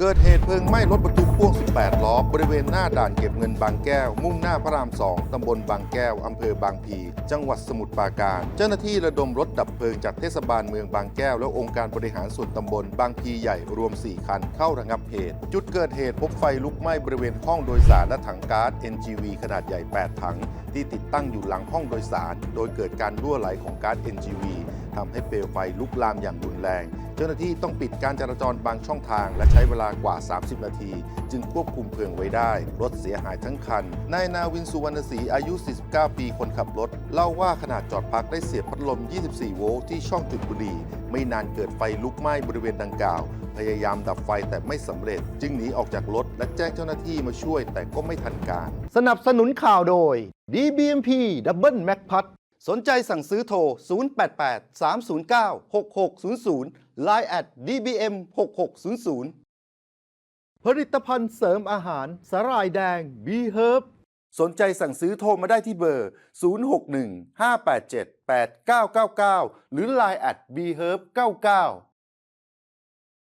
เกิดเหตุเพลิงไหม้รถบรรทุกพ่วง 18 ล้อ บริเวณหน้าด่านเก็บเงินบางแก้ว มุ่งหน้าพระราม 2 ตำบลบางแก้ว อำเภอบางพี จังหวัดสมุทรปราการ เจ้าหน้าที่ระดมรถดับเพลิงจากเทศบาลเมืองบางแก้ว และองค์การบริหารส่วนตำบลบางพีใหญ่รวม 4 คัน เข้าระงับเหตุ จุดเกิดเหตุพบไฟลุกไหม้บริเวณห้องโดยสารและถังก๊าซ NGV ขนาดใหญ่ 8 ถัง ที่ติดตั้งอยู่หลังห้องโดยสาร โดยเกิดการรั่วไหลของก๊าซ NGV ทำให้เปลวไฟลุกลามอย่างรุนแรง เจ้าหน้าที่ต้องปิดการจราจรบางช่องทาง และใช้เวลากว่า 30 นาที จึงควบคุมเพลิงไว้ได้ รถเสียหายทั้งคัน นายนาวินสุวรรณศรีอายุ 49 ปีคนขับรถ เล่าว่าขณะจอดพักได้เสียบพัดลม 24 โวลต์ที่ช่องจุดบุหรี่ ไม่นานเกิดไฟลุกไหม้บริเวณดังกล่าว พยายามดับไฟแต่ไม่สำเร็จ จึงหนีออกจากรถและแจ้งเจ้าหน้าที่มาช่วยแต่ก็ไม่ทันการ สนับสนุนข่าวโดย DBMP Double Mac p a t สนใจสั่งซื้อโทร 088 309 6600 Line at DBM 6600 ผลิตภัณฑ์เสริมอาหารสาหร่ายแดง B Herb สนใจสั่งซื้อโทรมาได้ที่เบอร์ 061 587 8999 หรือ Line at B Herb 99